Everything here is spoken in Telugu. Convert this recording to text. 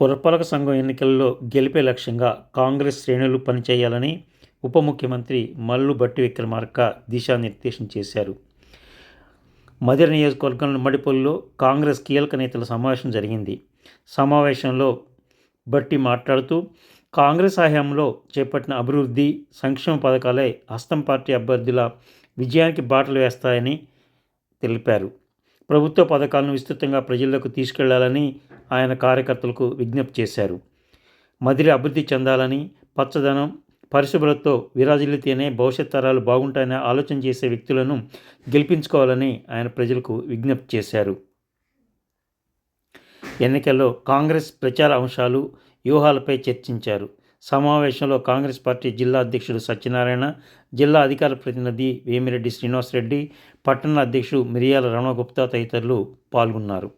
పురపాలక సంఘం ఎన్నికల్లో గెలిపే లక్ష్యంగా కాంగ్రెస్ శ్రేణులు పనిచేయాలని ఉప ముఖ్యమంత్రి మల్లు బట్టి విక్రమార్క దిశానిర్దేశం చేశారు. మదిర నియోజకవర్గం మడిపల్లిలో కాంగ్రెస్ కీలక నేతల సమావేశం జరిగింది. సమావేశంలో బట్టి మాట్లాడుతూ కాంగ్రెస్ హయాంలో చేపట్టిన అభివృద్ధి సంక్షేమ పథకాలే హస్తం పార్టీ అభ్యర్థుల విజయానికి బాటలు వేస్తాయని తెలిపారు. ప్రభుత్వ పథకాలను విస్తృతంగా ప్రజలకు తీసుకెళ్ళాలని ఆయన కార్యకర్తలకు విజ్ఞప్తి చేశారు. మదిరి అభివృద్ధి చెందాలని పచ్చదనం పరిశుభ్రతతో విరాజిల్లితేనే భవిష్యత్ తరాలు బాగుంటాయని ఆలోచన చేసే వ్యక్తులను గెలిపించుకోవాలని ఆయన ప్రజలకు విజ్ఞప్తి చేశారు. ఎన్నికల్లో కాంగ్రెస్ ప్రచార అంశాలు వ్యూహాలపై చర్చించారు. సమావేశంలో కాంగ్రెస్ పార్టీ జిల్లా అధ్యక్షుడు సత్యనారాయణ జిల్లా అధికార ప్రతినిధి వేమిరెడ్డి శ్రీనివాసరెడ్డి పట్టణ అధ్యక్షుడు మిరియాల రమణగుప్తా తదితరులు పాల్గొన్నారు.